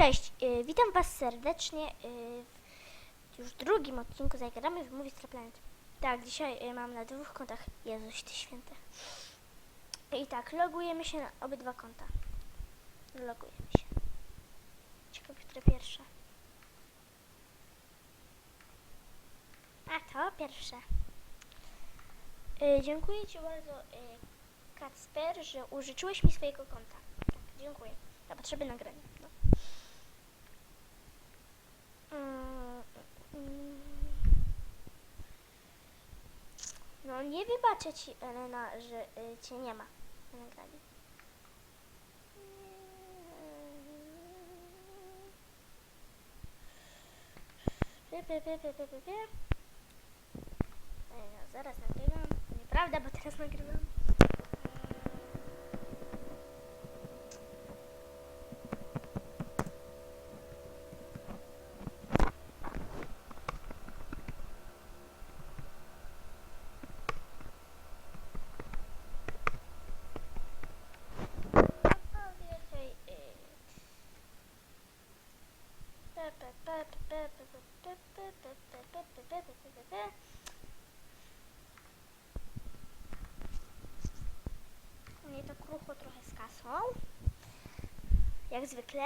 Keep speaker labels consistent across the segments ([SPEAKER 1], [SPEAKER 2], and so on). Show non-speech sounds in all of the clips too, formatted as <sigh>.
[SPEAKER 1] Cześć, y, witam Was serdecznie y, w już drugim odcinku Zagramy w Movie Star Planet. Tak, dzisiaj y, mam na dwóch kontach Jezuś Ty Święty. I tak, logujemy się na obydwa konta. Logujemy się. Ciekawe, które pierwsze. A to pierwsze. Dziękuję Ci bardzo, y, Kacper, że użyczyłeś mi swojego konta. Tak, dziękuję. Na potrzeby nagrania. No. No nie wybaczę ci, Elena, że y, cię nie ma na nagraniu. No, zaraz nagrywam. Nieprawda, bo teraz nagrywam. Mnie to krucho trochę z kasą. Jak zwykle.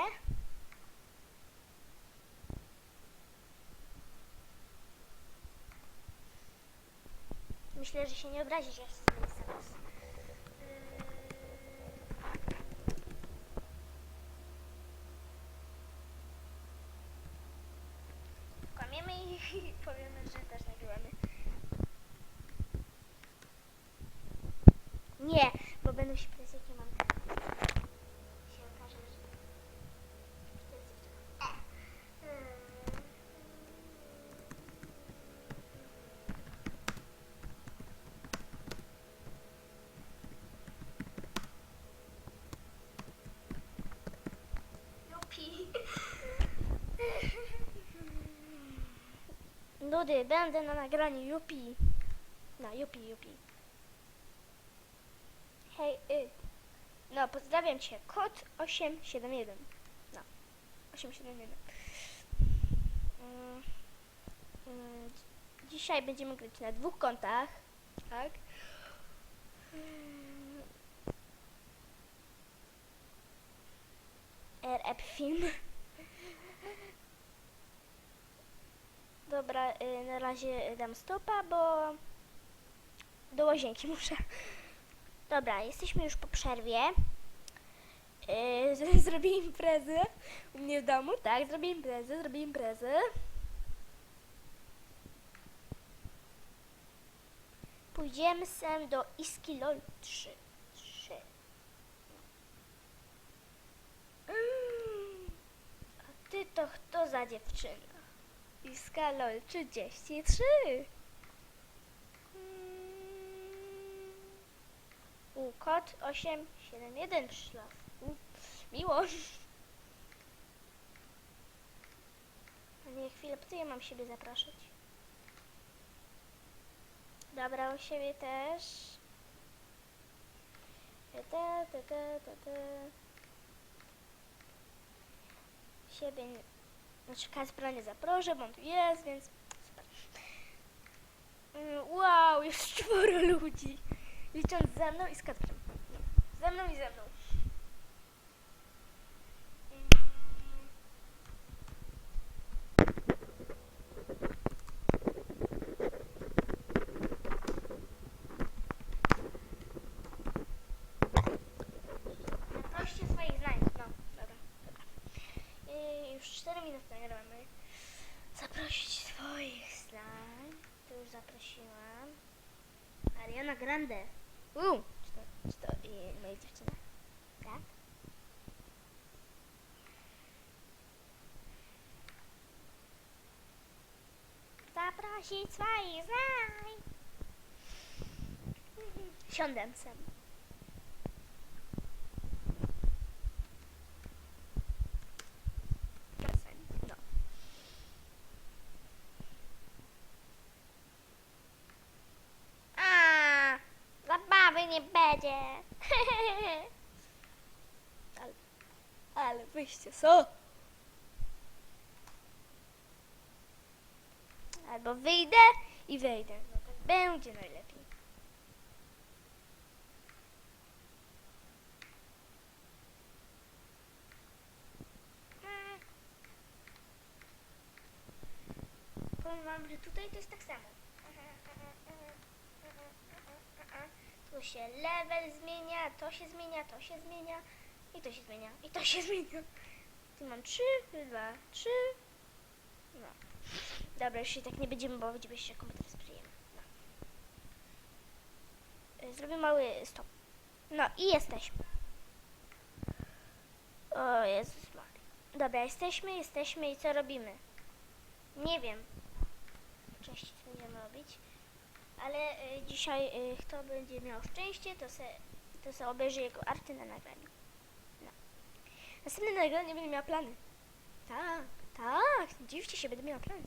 [SPEAKER 1] Myślę, że się nie obrazi, że ja chcę zmienić zaraz. Kłamiemy i powiemy, że też nagrywamy. Nie, bo będą się pytać, jakie mam. Nudy, będę na nagraniu, jupi. No, jupi, jupi. Hej, y. No, pozdrawiam cię. Kod 871. No, 871. Mm, mm, dzi- dzisiaj będziemy grać na dwóch kontach. Tak? Mm. RF film. Dobra, y, na razie dam stopa, bo do łazienki muszę. Dobra, jesteśmy już po przerwie. Yy, <laughs> zrobię imprezę u mnie w domu, tak, zrobię imprezę, zrobię imprezę. Pójdziemy sem do Iski LOL 3. 3. Mm. A ty to kto za dziewczyna? Iska LOL 33. U, kod 871 przyszła. U, miło. A nie, chwilę, po co ja mam siebie zapraszać? Dobra, u siebie też. Te, te, te, te, te, te. Siebie, nie- znaczy Kacpra nie zaproszę, bo on tu jest, więc super. Mm, Wow, jest <laughs> czworo ludzi. Licząc ze mną i z Kacprem. Ze mną i ze mną. No. Yy, już 4 minuty nagramy. Zaprosić swoich znań. To już zaprosiłam. Ariana Grande. Uuu, czy to, czy to yy, moja dziewczyna? Tak? Zaprosić swoich znań. Siądę. wyjście, co? Albo wyjdę i wejdę. No tak będzie najlepiej. Hmm. Powiem wam, że tutaj to jest tak samo. Tu się level zmienia, to się zmienia, to się zmienia i to się zmienia, i to się zmienia. Tu mam trzy, dwa, trzy. No. Dobra, już się tak nie będziemy bawić, bo jeszcze komputer sprzyjemy. No. Y, Zrobię mały stop. No i jesteśmy. O Jezus Maria. Dobra, jesteśmy, jesteśmy i co robimy? Nie wiem. Części co będziemy robić. Ale y, dzisiaj y, kto będzie miał szczęście, to se, to se obejrzy jego arty na nagraniu. Następne nagranie będę miała plany. Tak, tak, dziwcie się, będę miała plany.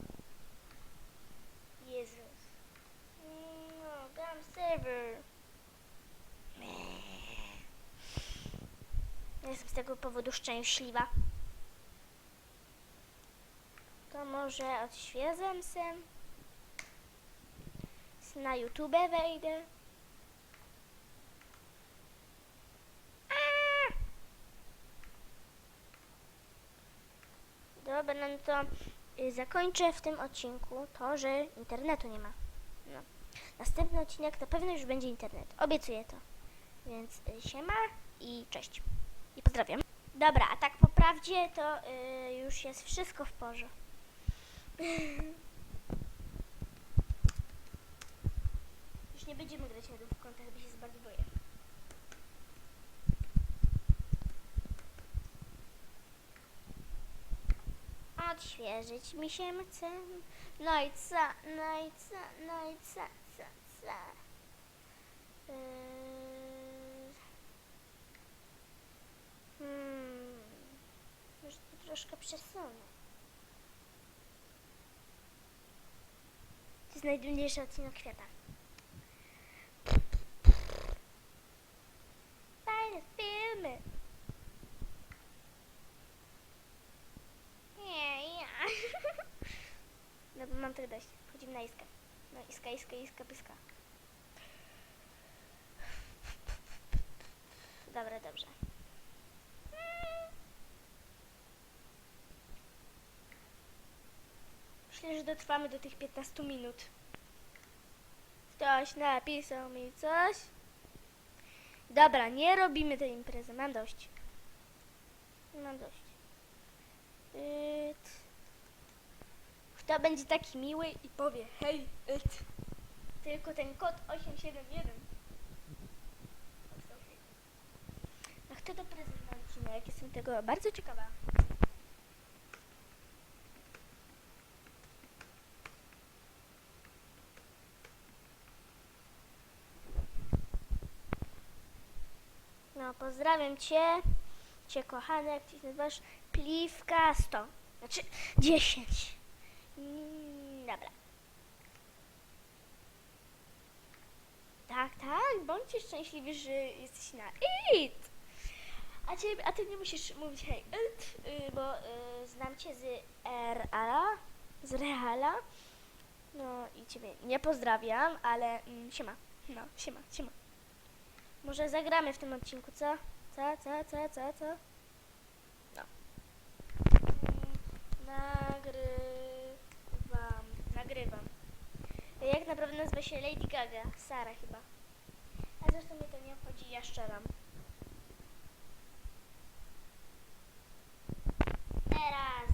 [SPEAKER 1] Jezus. No, gram serwer. Meh. Jestem z tego powodu szczęśliwa. To może odświeżam się. Na YouTube wejdę. A! Dobra, to y, zakończę w tym odcinku to, że internetu nie ma. No. Następny odcinek na pewno już będzie internet. Obiecuję to. Więc y, siema i cześć. I pozdrawiam. Dobra, a tak po prawdzie to y, już jest wszystko w porze. <laughs> Już nie będziemy grać na dwóch kontach, bo się bardzo boję. Odświeżyć mi się chce. No i co, no i co, no i co, co, co. Yy... Hmm. Może to troszkę przesunę. To jest najdłuższy odcinek świata. Fajne filmy. Nie, ja. No bo mam tego dość. Chodzimy na iskę. No iska, iska, iska, pyska. Dobra, dobrze. Myślę, że dotrwamy do tych 15 minut. Ktoś napisał mi coś. Dobra, nie robimy tej imprezy. Mam dość. Mam dość. Yt. Kto będzie taki miły i powie hej, it. Tylko ten kod 871. A kto to prezent na odcinek? Jestem tego bardzo ciekawa. No, pozdrawiam Cię, Cię kochany, jak Cię nazywasz, Pliwka 100, znaczy 10. Dobra. Tak, tak, bądźcie szczęśliwi, że jesteś na IT. A, ciebie, a ty nie musisz mówić hej, it, y, bo y, znam cię z RALA, z Reala. No i ciebie nie pozdrawiam, ale mm, siema. No, siema, siema. Może zagramy w tym odcinku, co? Co, co, co, co, co? No. Mm, Nagrywam. Jak naprawdę nazywa się Lady Gaga? Sara chyba. A zresztą mnie to nie obchodzi, ja szczeram. Teraz.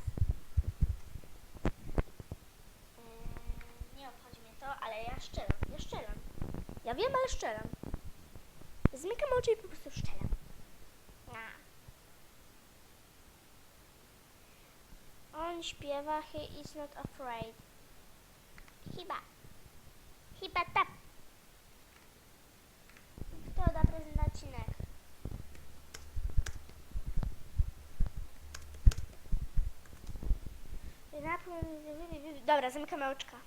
[SPEAKER 1] Nie obchodzi mnie to, ale ja szczeram. Ja szczeram. Ja wiem, ale szczeram. Zmykam oczy i po prostu szczeram. Śpiewa He is not afraid. Chyba. Chyba tak. Prezent na odcinek? Dobra, zamykamy oczka.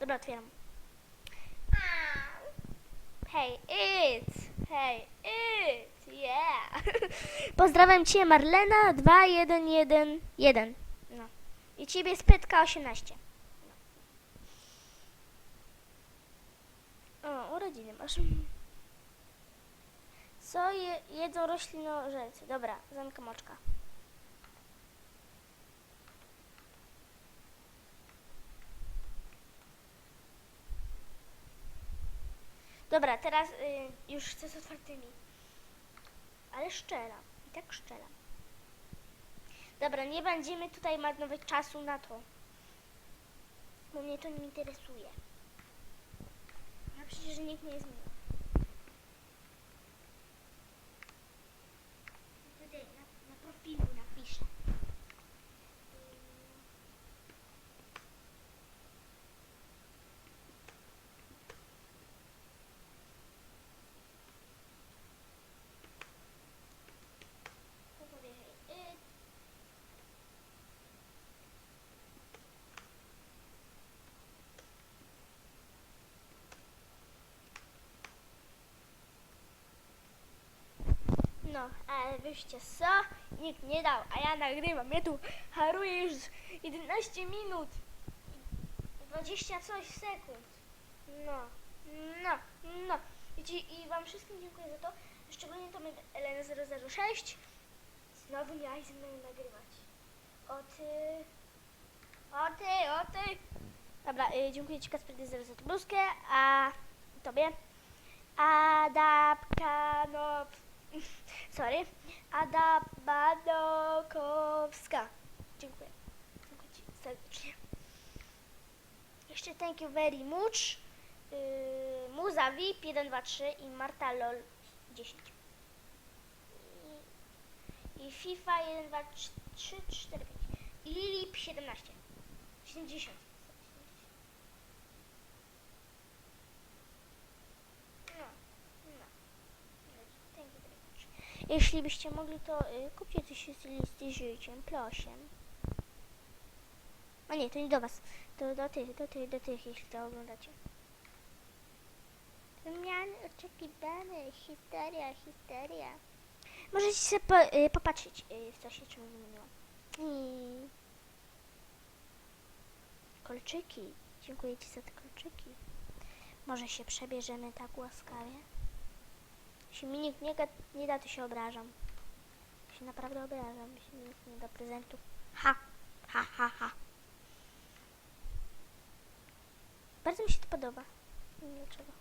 [SPEAKER 1] Dobra, otwieram. Hej, it! Hej, it! Yeah. <laughs> Pozdrawiam Cię Marlena 2111. No. I Ciebie Spytka 18. O, urodziny masz. Co je, jedzą roślinożercy? Dobra, zamykam oczka. Dobra, teraz y, już chcę z otwartymi. Ale szczelam. I tak szczelam. Dobra, nie będziemy tutaj marnować czasu na to. Bo mnie to nie interesuje. No przecież nikt nie jest miły. Tutaj na, na profilu napiszę. To powie hej. Y, No, ale wyście co? Nikt nie dał, a ja nagrywam. Ja tu haruję już z 11 minut. i 20 coś sekund. No, no, no. I, I wam wszystkim dziękuję za to. Szczególnie to Elena 006. Znowu miałaś ze mną nagrywać. O ty. O ty, o ty. Dobra, y, dziękuję ci Kasper za za bluzkę, a tobie. Adapkanop. Sorry. Ada Badokowska. Dziękuję. Dziękuję Ci serdecznie. Jeszcze thank you very much. Yy, Muza VIP 123 i Marta LOL 10. I, i FIFA 1, 2, 3, 4, 5. I Lilip 17. 70. No, no. Thank you very much. Jeśli byście mogli, to y, kupcie coś z listy życiem, proszę. A nie, to nie do was. To do tych, do tych, do tych, jeśli to oglądacie. Zmiany oczekiwane, historia, historia. Możecie sobie po, y, popatrzeć, y, co się czym zmieniło. I... Kolczyki. Dziękuję ci za te kolczyki. Może się przebierzemy tak łaskawie? Jeśli mi nikt nie, nie da, to się obrażam. Się naprawdę obrażam, jeśli mi nikt nie da prezentów. Ha! Ha, ha, ha. Bardzo mi się to podoba. Nie wiem dlaczego.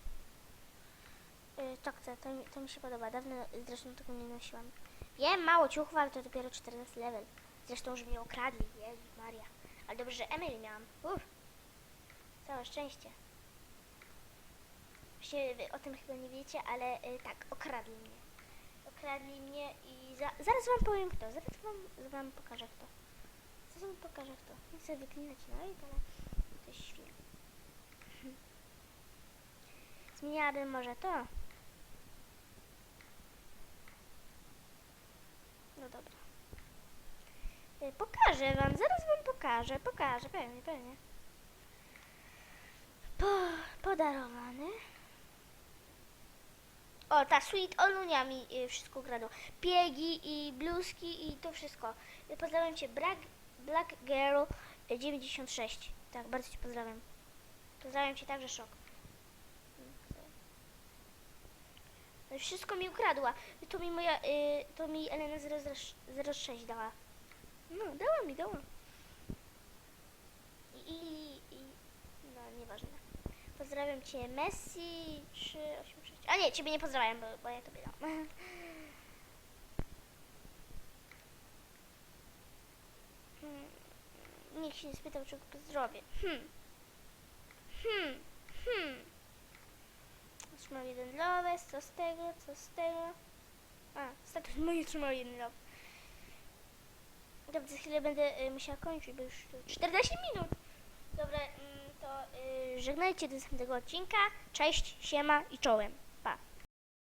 [SPEAKER 1] Yy, to to to mi się podoba. Dawno zresztą tego nie nosiłam. Jem mało ciuchów, ale to dopiero 14 level. Zresztą już mnie okradli. Jezus Maria. Ale dobrze, że Emily miałam. Uff. Całe szczęście. Właśnie wy o tym chyba nie wiecie, ale y, tak, okradli mnie. Okradli mnie i za, zaraz wam powiem kto. Zaraz wam, wam pokażę kto. Zaraz wam pokażę kto. Nie chcę wyklinać no i ale to jest. <laughs> Zmieniłabym może to. No dobra. Y, Pokażę wam, zaraz wam pokażę, pokażę, pewnie, pewnie. Po, podarowany. O, ta Sweet Olunia mi y, wszystko ukradła. Piegi i bluzki i to wszystko. Pozdrawiam Cię, Black, Black Girl y, 96. Tak, bardzo Cię pozdrawiam. Pozdrawiam Cię także, szok. No, wszystko mi ukradła. To mi moja, y, to mi Elena 006 dała. No, dała mi, dała. I, i, i no, nieważne. Pozdrawiam Cię, Messi 386. A nie, Ciebie nie pozdrawiam, bo, bo ja Tobie dam. Hmm. Nikt się nie spytał, czego pozdrowię. Hmm. Hmm. Hmm. Trzymał jeden love, co z tego, co z tego. A, status <laughs> mój trzymał jeden love. Dobrze, za chwilę będę y, musiała kończyć, bo już tu 40 minut. Dobra, mm, to y, żegnajcie do następnego odcinka. Cześć, siema i czołem.